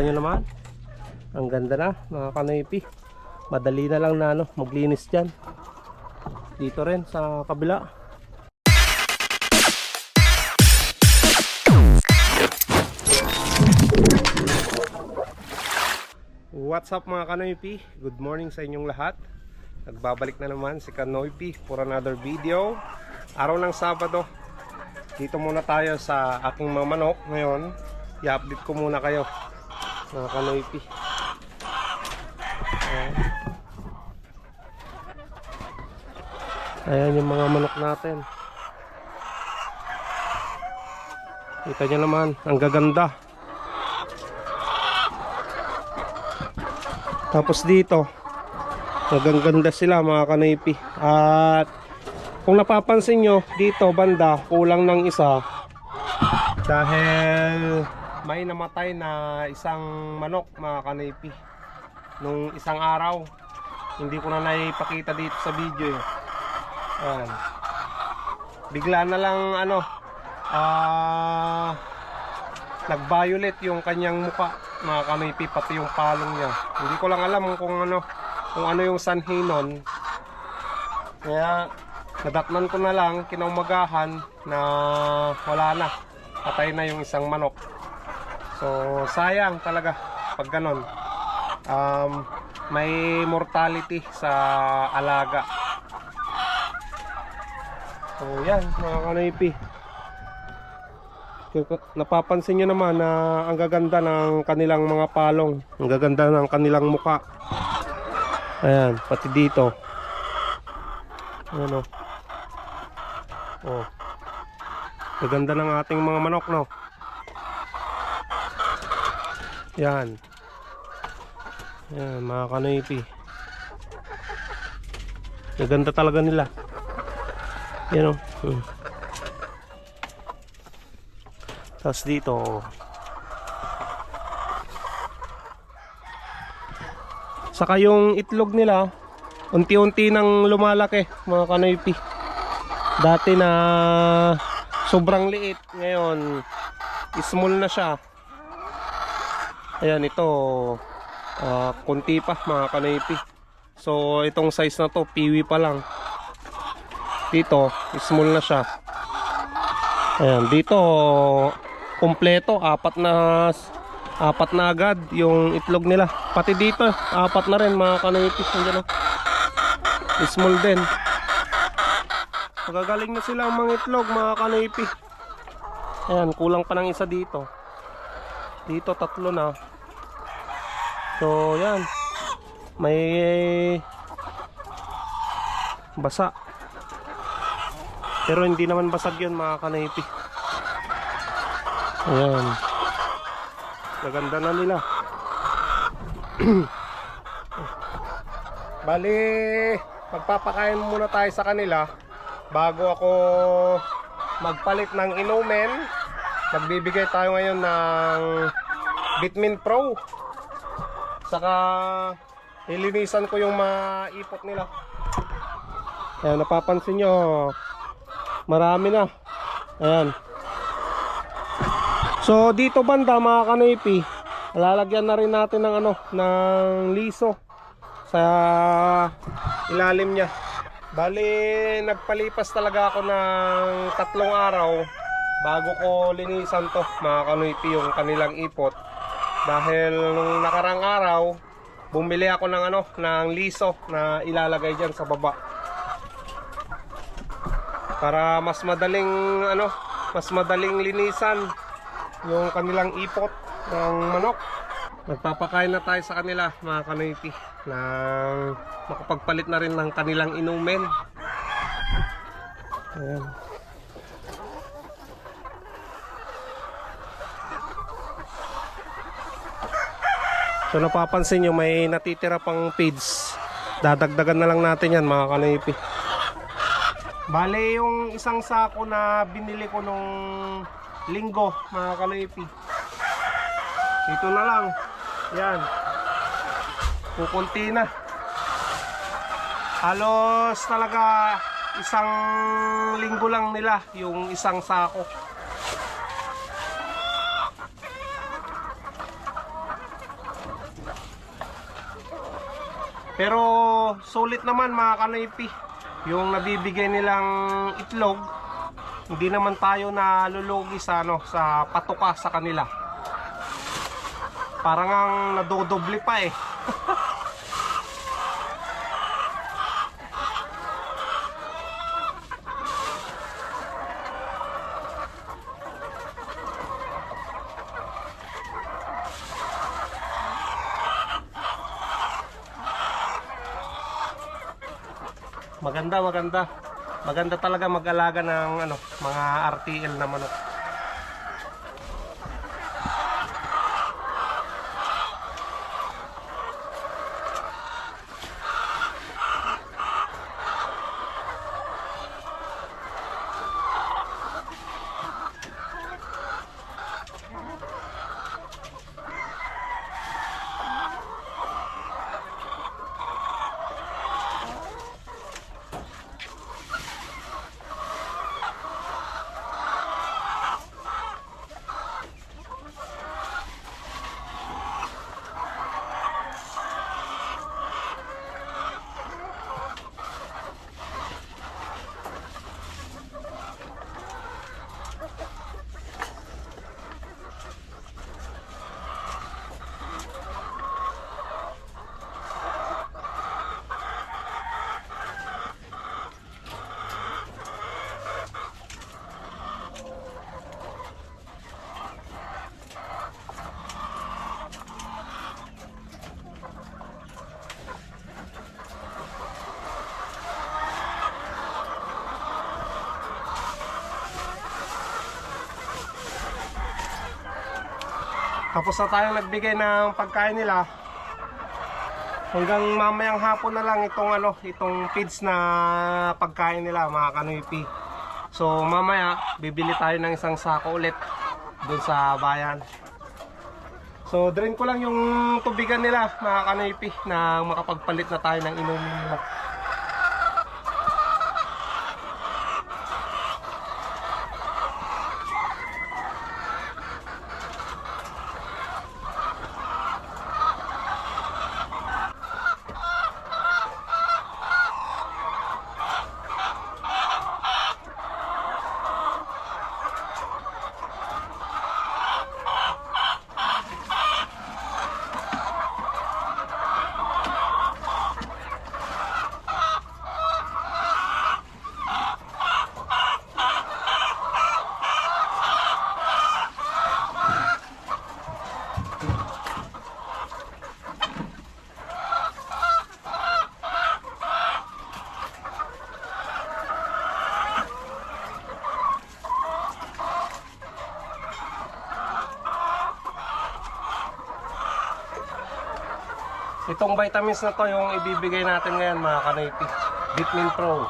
Kita nyo naman. Ang ganda na mga kanoypi. Madali na lang na ano, maglinis dyan. Dito rin sa kabila. What's up mga kanoypi? Good morning sa inyong lahat. Nagbabalik na naman si Kanoypi for another video. Araw ng Sabado. Dito muna tayo sa aking mga manok ngayon. I-update ko muna kayo mga kanoypi. Ayan. Ayan yung mga manok natin. Kita nyo naman, ang gaganda. Tapos dito, nagaganda sila mga kanipi. At kung napapansin nyo, dito banda, kulang ng isa. Dahil may namatay na isang manok mga kanipi. Nung isang araw. Hindi ko na naipakita dito sa video eh. Ayan. Bigla na lang ano, ah, nag-violet yung kanyang muka mga kanipi pati yung palong niya hindi ko lang alam kung ano kung ano yung sanhi nun kaya nadatnan ko na lang kinaumagahan na wala na patay na yung isang manok so sayang talaga pag ganon. Um, may mortality sa alaga. So yan mga kanipi napapansin nyo naman na ang gaganda ng kanilang mga palong. Ang gaganda ng kanilang muka. Ayan pati dito. Ayan o oh. gaganda ng ating mga manok no yan. Yan mga kanipi gaganda talaga nila. Yan o hmm. Tapos dito Saka yung itlog nila Unti-unti nang lumalaki Mga kanoypi. Dati na Sobrang liit Ngayon Small na siya Ayan ito uh, Kunti pa mga kanoypi So itong size na to Piwi pa lang. Dito Small na siya. Ayan dito kompleto apat na apat na agad yung itlog nila. Pati dito apat na rin mga kanipis nandiyan oh. small din. Magagaling na sila ang mga itlog mga kanipi ayan kulang pa ng isa dito. Dito tatlo na so yan may basa pero hindi naman basag yun mga kanipi Ayan. Maganda na nila. Bali, magpapakain muna tayo sa kanila bago ako magpalit ng inumin. Magbibigay tayo ngayon ng Bitmin Pro. Saka ilinisan ko yung maipot nila. Ayan, napapansin nyo, marami na. Ayan. So dito banda mga kanipi, lalagyan na rin natin ng ano, ng liso sa ilalim niya. Bali, nagpalipas talaga ako ng tatlong araw bago ko linisan to mga kanipi yung kanilang ipot. Dahil nung nakarang araw, bumili ako ng ano, ng liso na ilalagay diyan sa baba. Para mas madaling ano, mas madaling linisan yung kanilang ipot ng manok. Magpapakain na tayo sa kanila mga kanoyti nang makapagpalit na rin ng kanilang inumin. Ayan. So napapansin nyo may natitira pang feeds. Dadagdagan na lang natin yan mga kanoypi. Bale yung isang sako na binili ko nung linggo mga kaloypi ito na lang. Yan. Pupunti na. Halos talaga isang linggo lang nila yung isang sako Pero sulit naman mga kanipi. Yung nabibigay nilang itlog, hindi naman tayo nalulugi sa ano, sa patuka sa kanila. Parang ang nadodoble pa eh. Maganda, maganda. Maganda talaga mag-alaga ng ano, mga RTL na manok. Tapos na tayong nagbigay ng pagkain nila. Hanggang mamayang hapon na lang itong ano, itong feeds na pagkain nila, mga kanoypi. So mamaya bibili tayo ng isang sako ulit doon sa bayan. So drain ko lang yung tubigan nila, mga kanoypi, na makapagpalit na tayo ng inumin Itong vitamins na to yung ibibigay natin ngayon mga kanoypi. Vitamin Pro.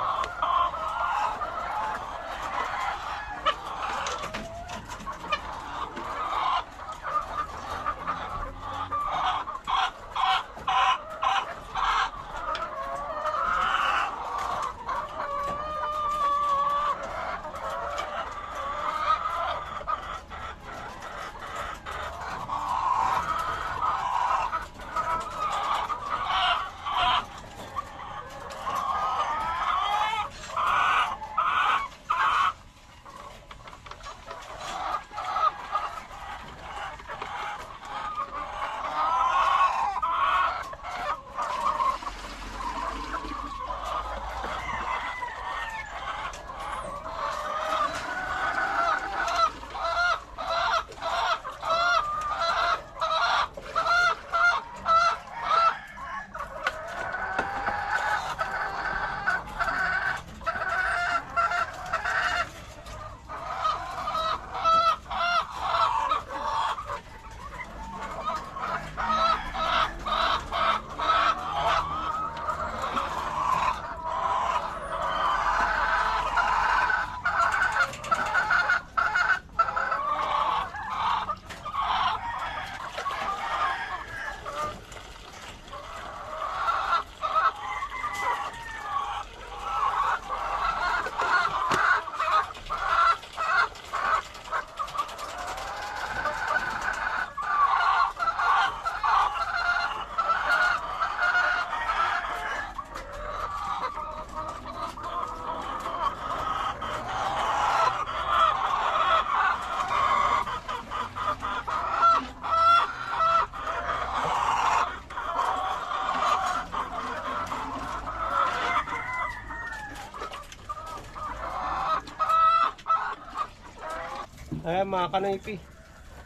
Ayan mga kanipi.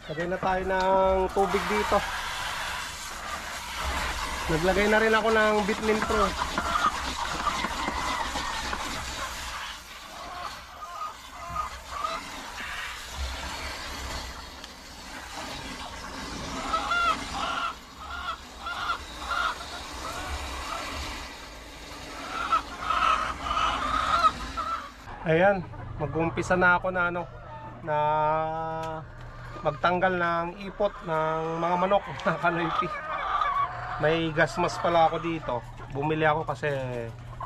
Lagay na tayo ng tubig dito. Naglagay na rin ako ng Bitmin Pro. Ayan, mag-umpisa na ako na ano, na magtanggal ng ipot ng mga manok na kanoypi. May gasmas pala ako dito. Bumili ako kasi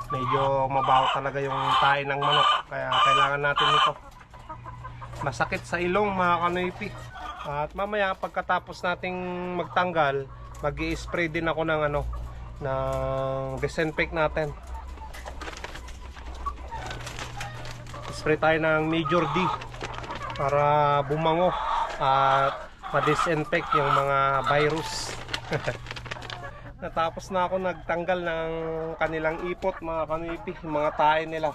medyo mabaho talaga yung tae ng manok. Kaya kailangan natin ito. Masakit sa ilong mga kanoypi. At mamaya pagkatapos nating magtanggal, mag spray din ako ng ano, ng disinfect natin. spray tayo ng Major D para bumango at ma-disinfect yung mga virus. Natapos na ako nagtanggal ng kanilang ipot mga kanipi, mga tae nila.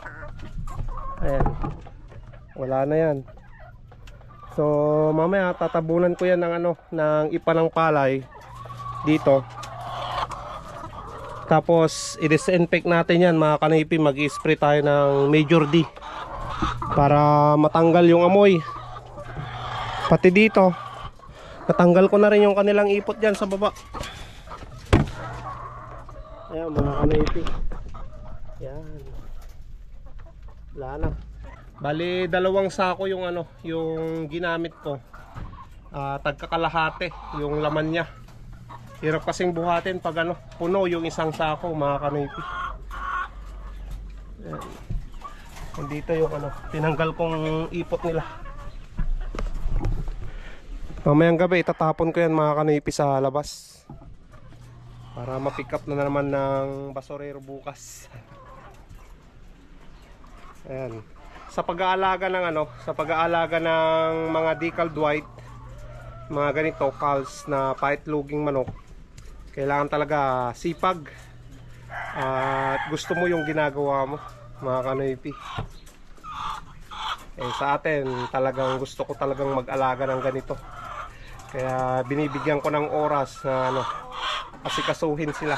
Ayan. Wala na yan. So mamaya tatabunan ko yan ng ano, ng ipa palay dito. Tapos i-disinfect natin yan mga kanipi, mag-spray tayo ng Major D para matanggal yung amoy pati dito. Natanggal ko na rin yung kanilang ipot dyan sa baba. Ayan mga kanipi yan wala na. Bali dalawang sako yung ano yung ginamit ko. Ah, tagkakalahate yung laman niya. Hirap kasing buhatin pag ano puno yung isang sako mga kanipi Ayan. Nandito yung ano, tinanggal kong ipot nila. Mamayang gabi, itatapon ko yan mga kanipi sa labas. Para ma-pick up na naman ng basurero bukas. Ayan. Sa pag-aalaga ng ano, sa pag-aalaga ng mga decaled white, mga ganito, calves na pahit-luging manok, kailangan talaga sipag. At gusto mo yung ginagawa mo mga kanoypi eh sa atin talagang gusto ko talagang mag-alaga ng ganito kaya binibigyan ko ng oras na ano asikasuhin sila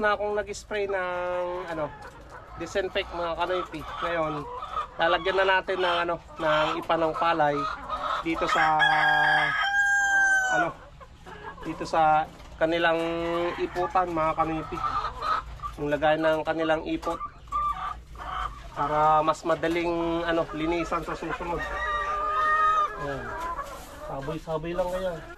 na akong nag-spray ng ano disinfect mga kanoypi. Ngayon lalagyan na natin ng ano ng ipanang palay dito sa ano dito sa kanilang iputan mga kanoypi. Yung lagay ng kanilang ipot para mas madaling ano linisan sa susunod. Ayan. sabay-sabay lang ngayon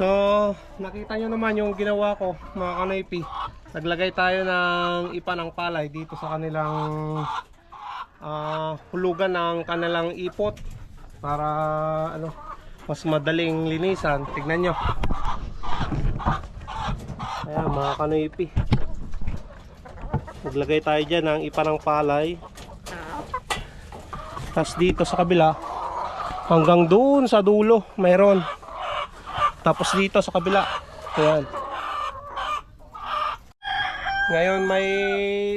So, nakita nyo naman yung ginawa ko mga kanoypi. Naglagay tayo ng ipa ng palay dito sa kanilang ah, hulugan ng kanilang ipot para ano mas madaling linisan. Tignan nyo. Ayan mga kanoypi. Naglagay tayo dyan ng ipa ng palay. Tapos dito sa kabila hanggang doon sa dulo mayroon. Tapos dito sa kabila. Ayan. Ngayon may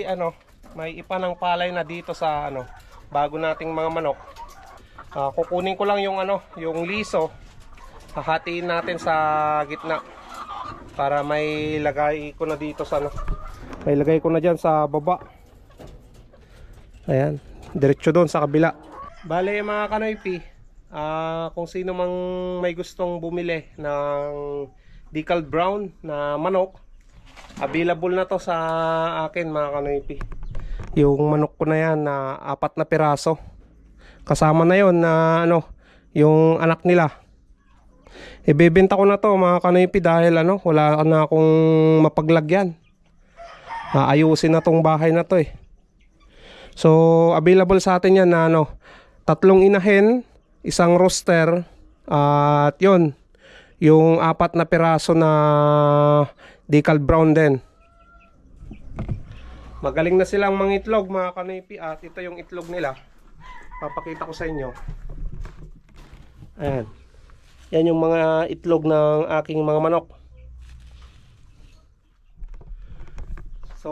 ano, may ipa ng palay na dito sa ano, bago nating mga manok. Ah, kukunin ko lang yung ano, yung liso. Hahatiin natin sa gitna para may lagay ko na dito sa ano. May lagay ko na diyan sa baba. Ayan, diretso doon sa kabila. Bale mga kanoypi, ah kung sino mang may gustong bumili ng decal brown na manok, available na to sa akin mga kanoypi. Yung manok ko na yan na apat na piraso. Kasama na yon na ano, yung anak nila. Ibebenta ko na to mga kanoypi dahil ano, wala na akong mapaglagyan. Aayusin na tong bahay na to eh. So, available sa atin yan na ano, tatlong inahin, isang rooster, at yon yung apat na piraso na decal brown din. Magaling na silang mangitlog mga kanipi at ito yung itlog nila. Papakita ko sa inyo. Ayan. Yan yung mga itlog ng aking mga manok. So,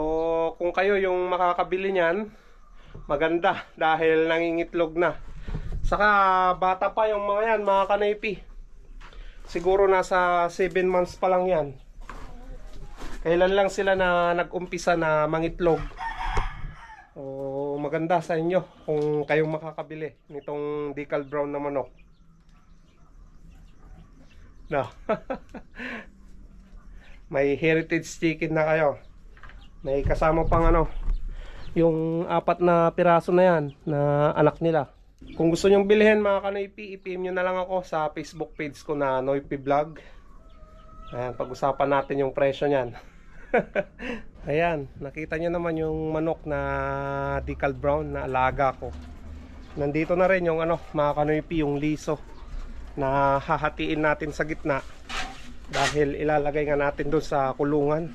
kung kayo yung makakabili niyan, maganda dahil nangingitlog na. Saka bata pa yung mga yan, mga kanaypi. Siguro nasa 7 months pa lang yan. Kailan lang sila na nag-umpisa na mangitlog. O maganda sa inyo kung kayong makakabili nitong decal brown na manok. No. May heritage chicken na kayo. May kasama pang ano, yung apat na piraso na yan na anak nila. Kung gusto nyong bilhin mga kanoypi, i-PM nyo na lang ako sa Facebook page ko na Noypi Vlog. Ayan, pag-usapan natin yung presyo niyan. Ayan, nakita nyo naman yung manok na decal brown na alaga ko. Nandito na rin yung ano, mga kanoypi, yung liso na hahatiin natin sa gitna dahil ilalagay nga natin doon sa kulungan.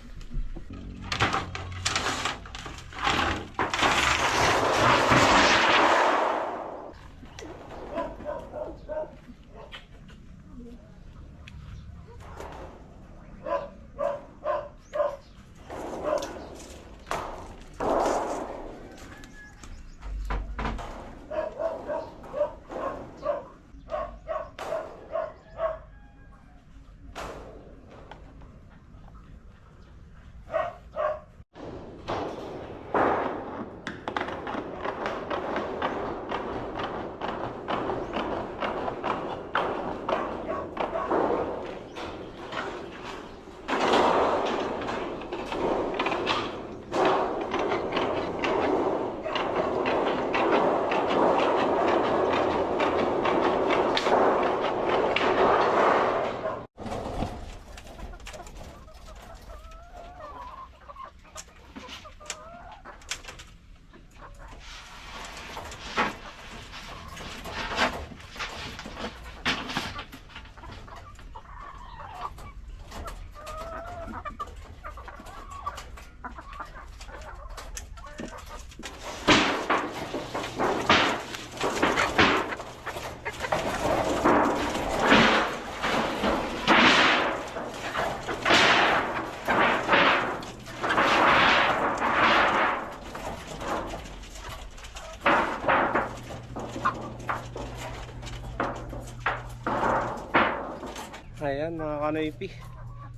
Ayan mga kanoypi.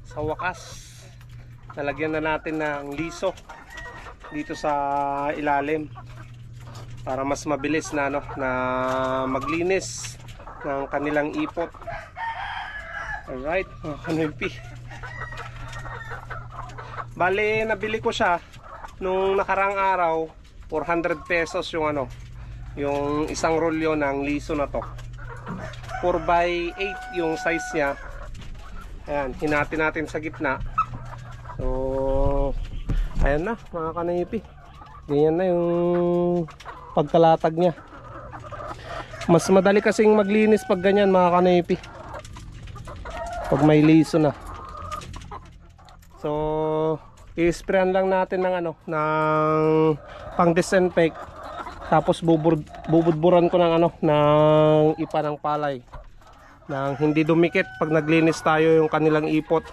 Sa wakas, nalagyan na natin ng liso dito sa ilalim para mas mabilis na ano na maglinis ng kanilang ipot. Alright, mga kanoypi. Bale, nabili ko siya nung nakarang araw 400 pesos yung ano yung isang rolyo ng liso na to 4 by 8 yung size niya Ayan, hinati natin sa gitna. So, ayan na mga kanipi. Ganyan na yung pagkalatag niya. Mas madali kasing maglinis pag ganyan mga kanipi. Pag may liso na. So, i-sprayan lang natin ng ano, ng pang disinfect. Tapos bubur, bubudburan ko ng ano, ng ipa ng palay. Nang hindi dumikit pag naglinis tayo yung kanilang ipot.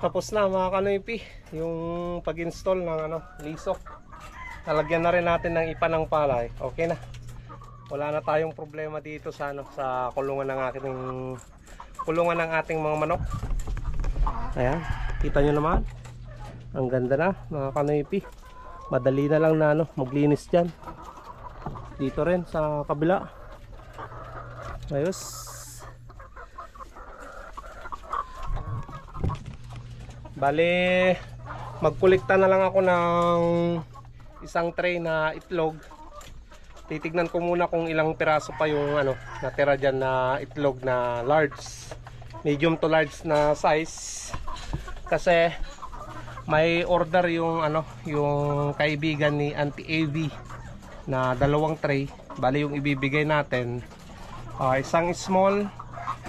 Tapos na mga kanoypi, yung pag-install ng ano, liso. Talagyan na rin natin ng ipa ng palay. Okay na. Wala na tayong problema dito sa ano, sa kulungan ng ating kulungan ng ating mga manok. Ayan, kita nyo naman. Ang ganda na mga kanoypi. Madali na lang na ano, maglinis diyan. Dito rin sa kabila. Ayos. Bale, magkulikta na lang ako ng isang tray na itlog. Titignan ko muna kung ilang piraso pa yung ano, natira dyan na itlog na large. Medium to large na size. Kasi may order yung ano, yung kaibigan ni Auntie AV na dalawang tray. Bale yung ibibigay natin, ah, isang small,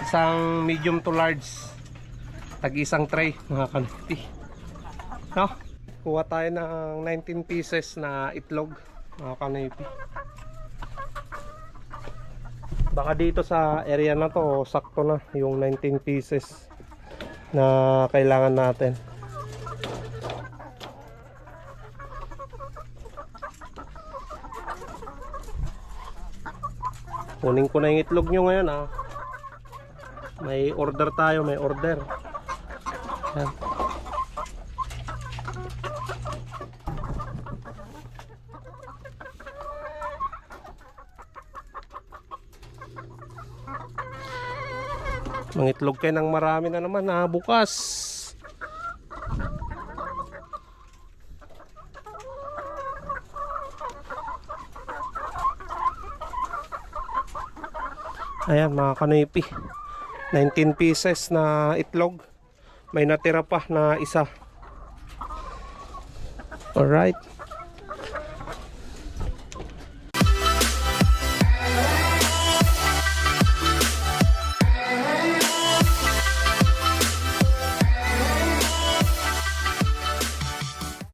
isang medium to large tag isang tray mga kaniti no? kuha tayo ng 19 pieces na itlog mga kaniti baka dito sa area na to sakto na yung 19 pieces na kailangan natin. Kunin ko na yung itlog nyo ngayon ah. May order tayo may order yan. Mangitlog kayo ng marami na naman ha, bukas. Ayan mga kanipi. 19 pieces na itlog may natira pa na isa. Alright